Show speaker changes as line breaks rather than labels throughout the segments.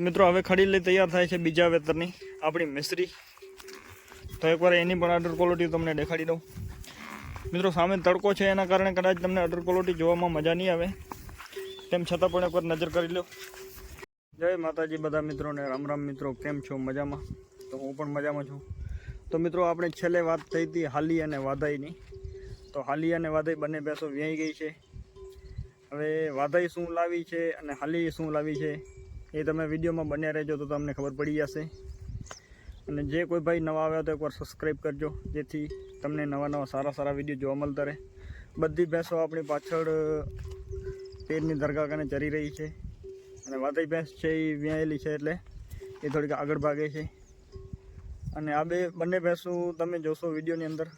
મિત્રો, હવે ખડી લઈ તૈયાર થાય છે બીજા વેતરની, આપણી મિસ્ત્રી. તો એકવાર એની પણ અડર ક્વોલિટી તમને દેખાડી દઉં. મિત્રો, સામે તડકો છે, એના કારણે કદાચ તમને અડર ક્વોલિટી જોવામાં મજા નહીં આવે. તેમ છતાં પણ એકવાર નજર કરી લો. જય માતાજી બધા મિત્રોને, રામ રામ મિત્રો, કેમ છો? મજામાં? તો હું પણ મજામાં છું. તો મિત્રો, આપણે છેલ્લે વાત થઈ હતી હાલી અને વાદાઈની તો હાલી અને વાદાઈ બંને ભેંસો વ્યાઈ ગઈ છે. હવે વાદાઈ શું લાવી છે અને હાલી શું લાવી છે? એ તમે વિડીયોમાં બન્યા રહેજો તો તમને ખબર પડી જશે. અને જે કોઈ ભાઈ નવા આવ્યા તો એકવાર સબસ્ક્રાઈબ કરજો, જેથી તમને નવા નવા સારા સારા વીડિયો જોવા મળતા રહે. બધી ભેંસો આપણી પાછળ પેરની દરગાહ કને ચરી રહી છે. અને વાદળી ભેંસ છે એ વ્યાયેલી છે એટલે એ થોડીક આગળ ભાગે છે. અને આ બે, બંને ભેંસો તમે જોશો વિડીયોની અંદર,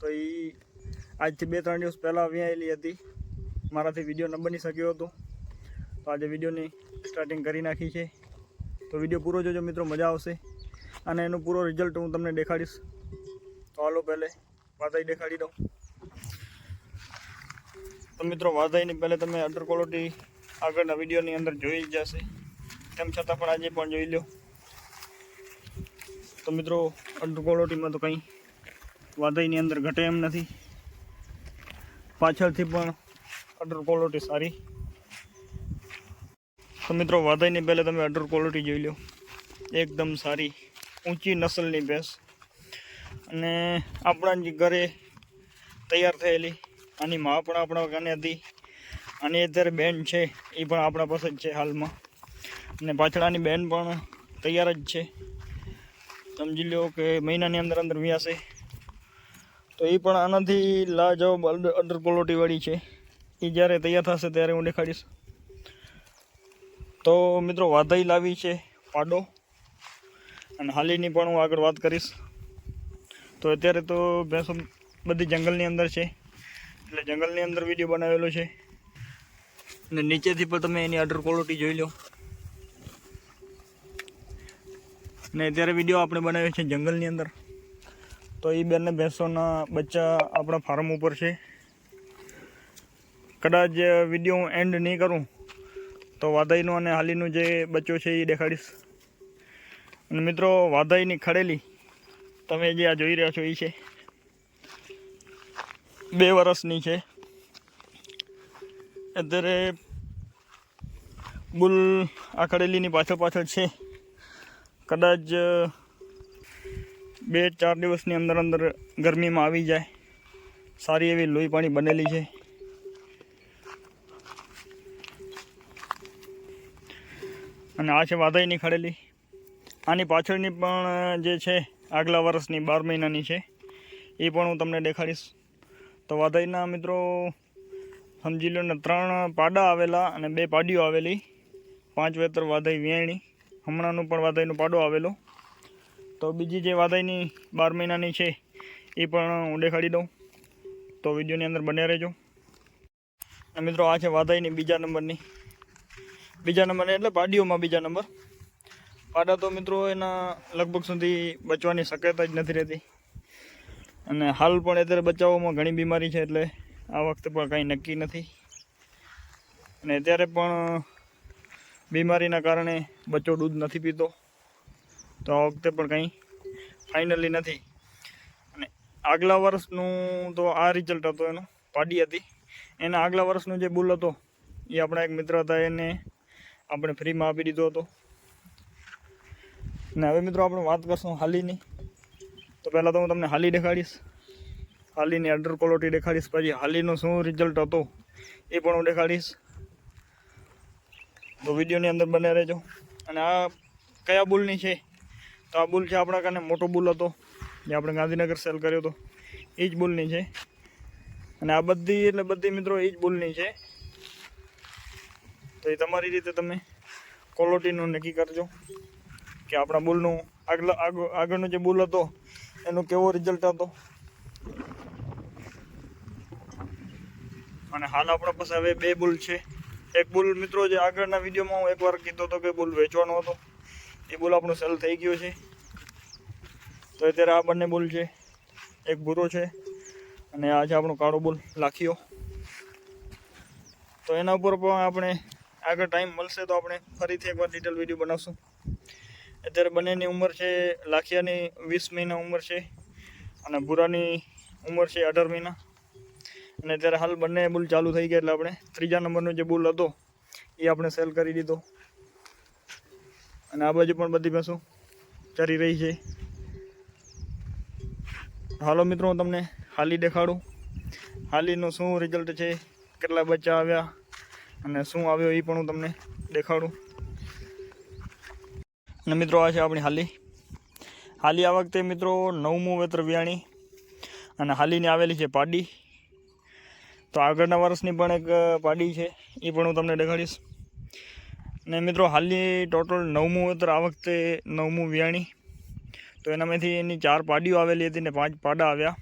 તો એ આજથી બે ત્રણ દિવસ પહેલાં વ્યાયેલી હતી. મારાથી વીડિયો ન બની શક્યો હતો. તો આજે વિડીયોની સ્ટાર્ટિંગ કરી નાખી છે. તો વીડિયો પૂરો જોજો મિત્રો, મજા આવશે. અને એનું પૂરો રિઝલ્ટ હું તમને દેખાડીશ. તો હાલો પહેલે વાદાઈ દેખાડી દઉં. તો મિત્રો વાદાઈની પહેલે તમે અડર ક્વોલિટી આગળના વિડીયોની અંદર જોઈ જ જશે. તેમ છતાં પણ આજે પણ જોઈ લો તો મિત્રો અડર ક્વોલિટીમાં તો કંઈ વાદાઈની અંદર ઘટે એમ નથી. પાછળથી પણ અડર ક્વોલિટી સારી. તો મિત્રો વાદાઈની પહેલાં તમે અડર ક્વોલિટી જોઈ લો. એકદમ સારી, ઊંચી નસલની ભેંસ. અને આપણા જે ઘરે તૈયાર થયેલી, આની માં પણ આપણા કાને હતી. અને અત્યારે બેન છે, એ પણ આપણા પાસે જ છે હાલમાં. અને પાછળની બેન પણ તૈયાર જ છે. સમજી લો કે મહિનાની અંદર અંદર વ્યાસે. તો એ પણ આનાથી લાજવાબ અડર ક્વોલિટીવાળી છે. એ જ્યારે તૈયાર થશે ત્યારે હું દેખાડીશ. તો મિત્રો વાધાઈ લાવી છે પાડો. અને હાલીની પણ હું આગળ વાત કરીશ. તો અત્યારે તો ભેંસો બધી જંગલની અંદર છે. એટલે જંગલની અંદર વીડિયો બનાવેલો છે. અને નીચેથી પણ તમે એની અડર ક્વોલિટી જોઈ લો. ને અત્યારે વીડિયો આપણે બનાવ્યો છે જંગલની અંદર. તો એ બંને ભેંસોના બચ્ચા આપણા ફાર્મ ઉપર છે. કદાચ વીડિયો હું એન્ડ નહીં કરું. તો વાદાઈનું અને હાલીનું જે બચ્ચો છે એ દેખાડીશ. અને મિત્રો, વાદાઈની ખડેલી તમે જે આ જોઈ રહ્યા છો એ છે. બે વર્ષની છે. અત્યારે બુલ આ ખડેલીની પાછળ પાછળ છે. કદાચ બે ચાર દિવસની અંદર અંદર ગરમીમાં આવી જાય. સારી એવી લોહી પાણી બનેલી છે. અને આ છે વાદાઈની ખડેલી. આની પાછળની પણ જે છે, આગલા વર્ષની, બાર મહિનાની છે. એ પણ હું તમને દેખાડીશ. તો વાદાઈના મિત્રો, સમજી લો ને, ત્રણ પાડા આવેલા અને બે પાડીઓ આવેલી. પાંચ વેતર વાદાઈ વેણી. હમણાંનું પણ વાદાઈનો પાડો આવેલો. તો બીજી જે વાદાઈની બાર મહિનાની છે, એ પણ હું દેખાડી દઉં. તો વિડીયોની અંદર બન્યા રહેજો. મિત્રો, આ છે વાદાઈની બીજા નંબરની. બીજા નંબર એટલે પાડીઓમાં બીજા નંબર. પાડા તો મિત્રો એના લગભગ સુધી બચવાની શક્યતા જ નથી રહેતી. અને હાલ પણ અત્યારે બચાવવામાં ઘણી બીમારી છે એટલે આ વખતે પણ કાંઈ નક્કી નથી. અને અત્યારે પણ બીમારીના કારણે બચ્ચો દૂધ નથી પીતો. તો આ વખતે પણ કંઈ ફાઇનલી નથી. અને આગલા વર્ષનું તો આ રિઝલ્ટ હતો એનો, પાડી હતી. એના આગલા વર્ષનો જે બુલ હતો, એ આપણા એક મિત્ર હતા એને આપણે ફ્રીમાં આપી દીધો હતો. ને હવે મિત્રો આપણે વાત કરશું હાલીની. તો પહેલાં તો હું તમને હાલી દેખાડીશ. હાલીની અડર ક્વોલિટી દેખાડીશ. પછી હાલીનો શું રિઝલ્ટ હતો એ પણ હું દેખાડીશ. તો વિડીયોની અંદર બને રહેજો. અને આ કયા બુલની છે? તો આ બુલ છે આપણા કાને મોટો બુલ હતો, જે આપણે ગાંધીનગર સેલ કર્યો હતો. એ જ બુલની છે. અને આ બધી, એટલે બધી મિત્રો એ જ બુલની છે. તો એ તમારી રીતે તમે ક્વોલિટીનું નક્કી કરજો કે આપણા બુલનું આગળ આગળ આગળનો જે બુલ હતો, એનો કેવો રિઝલ્ટ હતો. અને હાલ આપણા પાસે હવે બે બુલ છે. એક બુલ મિત્રો જે આગળના વિડીયોમાં હું એકવાર કીધો હતો કે બુલ વેચવાનો હતો. એ બુલ આપણો સેલ થઈ ગયો છે. તો અત્યારે આ બંને બુલ છે. એક ભૂરો છે અને આ છે આપણો કાળો બુલ લાખીઓ તો એના ઉપર પણ આપણે આગળ ટાઈમ મળશે તો આપણે ફરીથી એકવાર ડિટેલ વીડિયો બનાવશું. અત્યારે બંનેની ઉંમર છે, લાખિયાની વીસ મહિના ઉંમર છે અને ભૂરાની ઉંમર છે અઢાર મહિના. અને અત્યારે હાલ બંને બુલ ચાલુ થઈ ગયા એટલે આપણે ત્રીજા નંબરનો જે બુલ હતો, એ આપણે સેલ કરી દીધો. અને આ બાજુ પણ બધી ભેંસો ચરી રહી છે. હાલો મિત્રો, હું તમને હાલી દેખાડું. હાલીનું શું રિઝલ્ટ છે? કેટલા બચ્ચા આવ્યા? અને શું આવ્યો એ પણ હું તમને દેખાડું. અને મિત્રો, આ છે આપણી હાલી. હાલી આ વખતે મિત્રો નવમું વેતર વિયાણી અને હાલીની આવેલી છે પાડી. તો આગળના વર્ષની પણ એક પાડી છે, એ પણ હું તમને દેખાડીશ. ને મિત્રો હાલની ટોટલ નવમું વેતર આ વખતે નવમું વિયાણી. તો એનામાંથી એની ચાર પાડીઓ આવેલી હતી ને પાંચ પાડા આવ્યા.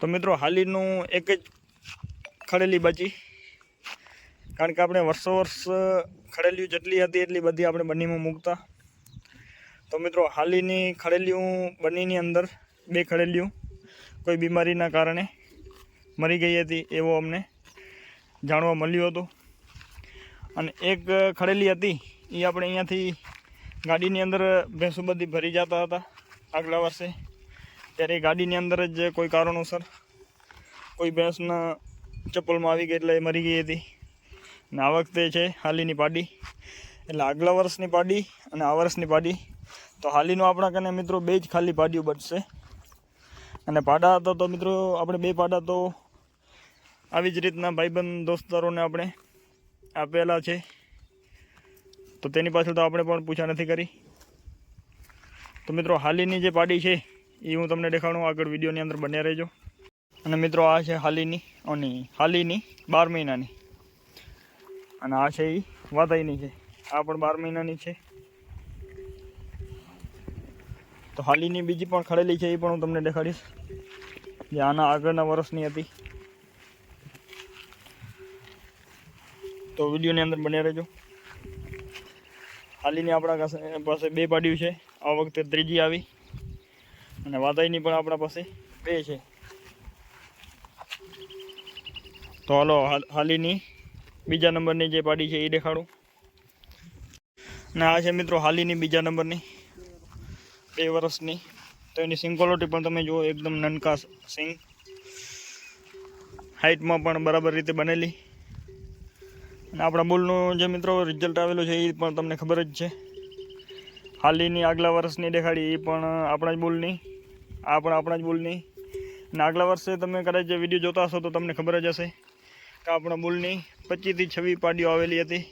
તો મિત્રો, હાલીનું એક જ ખડેલી બચી. કારણ કે આપણે વર્ષો વર્ષ ખડેલીઓ જેટલી હતી એટલી બધી આપણે બંનીમાં મૂકતા. તો મિત્રો, હાલીની ખડેલીઓ બંનીની અંદર બે ખડેલીઓ કોઈ બીમારીના કારણે મરી ગઈ હતી એવો અમને જાણવા મળ્યું હતું. અને એક ખડેલી હતી, એ આપણે અહીંયાથી ગાડીની અંદર ભેંસો બધી ભરી જતા હતા આગલા વર્ષે. ત્યારે ગાડીની અંદર જ કોઈ કારણોસર કોઈ ભેંસના ચપ્પલમાં આવી ગઈ એટલે એ મરી ગઈ હતી. અને આ વખતે છે હાલીની પાડી. એટલે આગલા વર્ષની પાડી અને આ વર્ષની પાડી. તો હાલીનું આપણા કને મિત્રો બે જ ખાલી પાડીઓ બચશે અને પાડા હતા તો મિત્રો આપણે બે પાડા તો આવી જ રીતના ભાઈબંધ દોસ્તારોને આપણે આપેલા છે. તો તેની પાછળ તો આપણે પણ પૂછા નથી કરી. તો મિત્રો હાલીની જે પાડી છે, એ હું તમને દેખાડું. આગળ વિડીયોની અંદર બન્યા રહેજો. અને મિત્રો આ છે હાલીની અને હાલીની બાર મહિનાની. અને આ છે એ વાતાઈની છે. આ પણ બાર મહિનાની છે. તો હાલીની બીજી પણ ખડેલી છે, એ પણ હું તમને દેખાડીશ. જે આના આગળના વર્ષની હતી. તો વિડીયોની અંદર બન્યા રહેજો. હાલીની આપણા પાસે- બે પાડ્યું છે. આ વખતે ત્રીજી આવી. અને વાતાઈની પણ આપણા પાસે બે છે. તો હાલ- હાલીની બીજા નંબરની જે પાડી છે એ દેખાડું. ને આ છે મિત્રો હાલીની બીજા નંબરની. બે વર્ષની. તો એની સિંગ ક્વોલિટી પણ તમે જુઓ, એકદમ નનકા સિંગ. હાઇટમાં પણ બરાબર રીતે બનેલી. અને આપણા બુલનું જે મિત્રો રિઝલ્ટ આવેલું છે એ પણ તમને ખબર જ છે. હાલીની આગલા વર્ષની દેખાડી એ પણ આપણા જ બુલની. આ પણ આપણા જ બુલની. અને આગલા વર્ષે તમે કદાચ વીડિયો જોતા હશો તો તમને ખબર જ હશે. આપણા બુલની પચીસથી છવ્વીસ પાડીઓ આવેલી હતી.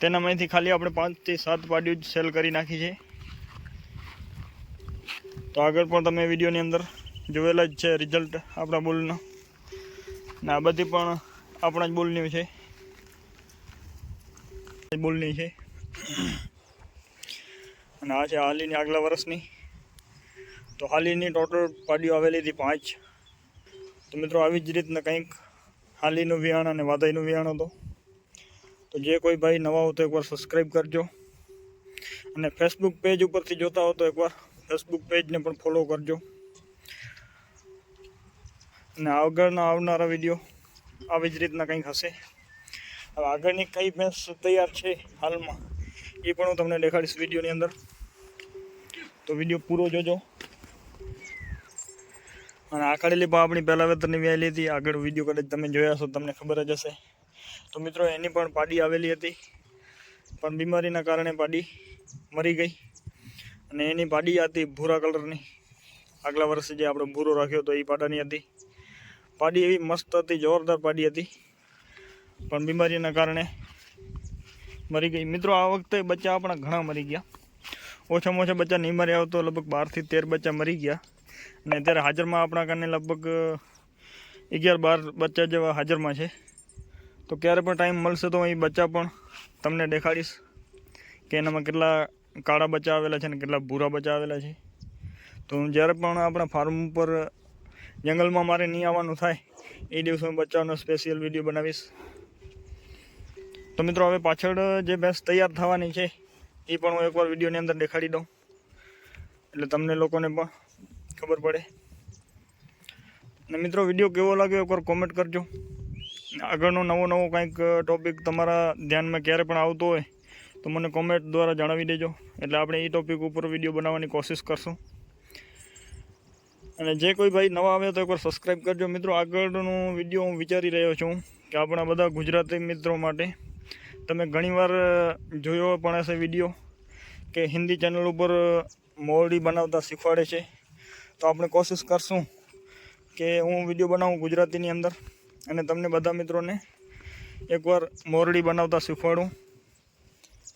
તેનામાંથી ખાલી આપણે પાંચથી સાત પાડીઓ જ સેલ કરી નાખી છે. તો આગળ પણ તમે વિડીયોની અંદર જોયેલા જ છે રિઝલ્ટ આપણા બુલનો ને આ બધી પણ આપણા જ બુલની છે. બુલની છે. અને આ છે હાલીની આગલા વર્ષની. તો હાલીની ટોટલ પાડીઓ આવેલી હતી પાંચ. તો મિત્રો આવી જ રીતના કંઈક હાલીનું વિયાણ અને વાદાઈનું વિયાણ હતો. તો જે કોઈ ભાઈ નવા હો તો એકવાર સબસ્ક્રાઈબ કરજો. અને ફેસબુક પેજ ઉપરથી જોતા હો તો એકવાર ફેસબુક પેજને પણ ફોલો કરજો. અને આગળના આવનારા વીડિયો આવી જ રીતના કંઈક હશે. હવે આગળની કઈ ભેંસ તૈયાર છે હાલમાં, એ પણ હું તમને દેખાડીશ વિડીયોની અંદર. તો વીડિયો પૂરો જોજો. અને આ પણ આપણી પહેલાં વેતરની વ્યાયેલી હતી. આગળ વીડિયો કદાચ તમે જોયા છો તમને ખબર જ હશે. તો મિત્રો, એની પણ પાડી આવેલી હતી. પણ બીમારીના કારણે પાડી મરી ગઈ. અને એની પાડી હતી ભૂરા કલરની. આગલા વર્ષે જે આપણે ભૂરો રાખ્યો હતો, એ પાડાની હતી. પાડી એવી મસ્ત હતી, જોરદાર પાડી હતી. પણ બીમારીના કારણે મરી ગઈ. મિત્રો, આ વખતે બચ્ચા આપણા ઘણા મરી ગયા. ઓછામાં ઓછા બચ્ચા નહીં મર્યા તો લગભગ બારથી તેર બચ્ચા મરી ગયા. અને અત્યારે હાજરમાં આપણા કારણે લગભગ અગિયાર બાર બચ્ચા જેવા હાજરમાં છે. તો ક્યારે પણ ટાઈમ મળશે તો અહીં બચ્ચા પણ તમને દેખાડીશ કે એનામાં કેટલા કાળા બચ્ચા આવેલા છે ને કેટલા ભૂરા બચ્ચા આવેલા છે. તો જ્યારે પણ આપણા ફાર્મ ઉપર જંગલમાં મારે નહીં આવવાનું થાય, એ દિવસે હું બચ્ચાનો સ્પેશિયલ વીડિયો બનાવીશ. તો મિત્રો, હવે પાછળ જે ભેંસ તૈયાર થવાની છે, એ પણ હું એકવાર વિડીયોની અંદર દેખાડી દઉં. એટલે તમને લોકોને પણ ખબર પડે. ને મિત્રો વીડિયો કેવો લાગ્યો એકવાર કોમેન્ટ કરજો. આગળનો નવો નવો કંઈક ટોપિક તમારા ધ્યાનમાં ક્યારે પણ આવતો હોય, તો મને કોમેન્ટ દ્વારા જણાવી દેજો. એટલે આપણે એ ટોપિક ઉપર વીડિયો બનાવવાની કોશિશ કરશું. અને જે કોઈ ભાઈ નવા આવે તો એકવાર સબસ્ક્રાઈબ કરજો. મિત્રો, આગળનો વીડિયો હું વિચારી રહ્યો છું કે આપણા બધા ગુજરાતી મિત્રો માટે તમે ઘણીવાર જોયો પણ હશે વીડિયો કે હિન્દી ચેનલ ઉપર મોરડી બનાવતા શીખવાડે છે. તો આપણે કોશિશ કરશું કે હું વીડિયો બનાવું ગુજરાતીની અંદર અને તમને બધા મિત્રોને એકવાર મોરડી બનાવતા શીખવાડું.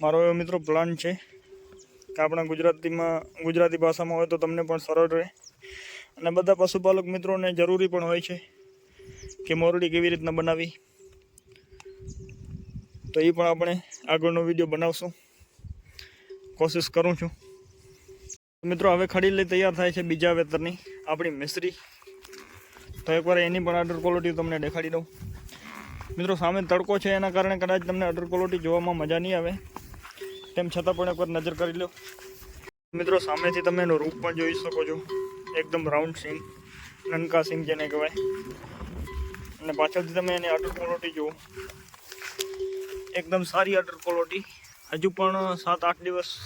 મારો એવો મિત્રો પ્લાન છે કે આપણા ગુજરાતીમાં, ગુજરાતી ભાષામાં હોય તો તમને પણ સરળ રહે. અને બધા પશુપાલક મિત્રોને જરૂરી પણ હોય છે કે મોરડી કેવી રીતના બનાવી. તો એ પણ આપણે આગળનો વીડિયો બનાવશું. કોશિશ કરું છું. મિત્રો, હવે ખડી લઈ તૈયાર થાય છે બીજા વેતરની, આપણી મિસ્ત્રી. તો એકવાર એની પણ અડર ક્વોલિટી તમને દેખાડી દઉં. મિત્રો, સામે તડકો છે, એના કારણે કદાચ તમને અડર ક્વોલિટી જોવામાં મજા નહીં આવે. તેમ છતાં પણ એકવાર નજર કરી લો. મિત્રો, સામેથી તમે એનો રૂપ પણ જોઈ શકો છો. એકદમ રાઉન્ડ સીમ નનકા સીમ જેને કહેવાય. અને પાછળથી તમે એની અડર ક્વોલિટી જુઓ. એકદમ સારી અડર ક્વોલિટી હજુ પણ સાત, આઠ દિવસ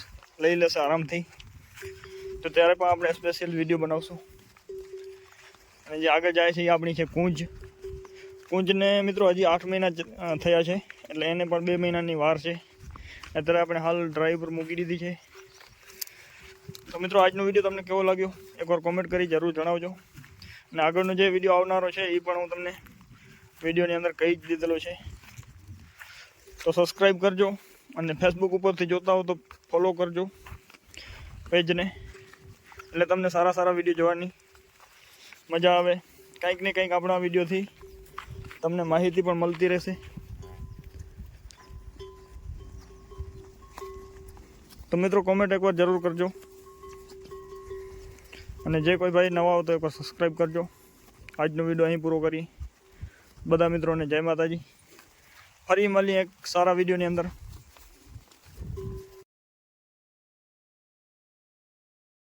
લઈ લેશે આરામથી. તો ત્યારે પણ આપણે સ્પેશિયલ વીડિયો બનાવશું. અને જે આગળ જાય છે એ આપણી છે કુંજ. કુંજને મિત્રો હજી આઠ મહિના થયા છે, એટલે એને પણ બે મહિનાની વાર છે. અત્યારે આપણે હાલ ડ્રાઈવ પર મૂકી દીધી છે. તો મિત્રો, આજનો વીડિયો તમને કેવો લાગ્યો? એકવાર કોમેન્ટ કરી જરૂર જણાવજો. અને આગળનો જે વીડિયો આવનારો છે, એ પણ હું તમને વિડીયોની અંદર કહી જ દીધેલો છે. તો સબસ્ક્રાઈબ કરજો અને ફેસબુક ઉપરથી જોતા હો તો ફોલો કરજો. પેજને. એટલે તમને સારા સારા વીડિયો જોવાની મજા આવે. કંઈક ને કંઈક આપણા વિડીયોથી તમને માહિતી પણ મળતી રહેશે. તો મિત્રો કોમેન્ટ એકવાર જરૂર કરજો. અને જે કોઈ ભાઈ નવા આવતો એકવાર સબસ્ક્રાઈબ કરજો. આજનો વીડિયો અહીં પૂરો કરી બધા મિત્રોને જય માતાજી. ફરી મળીએ એક સારા વિડીયોની અંદર.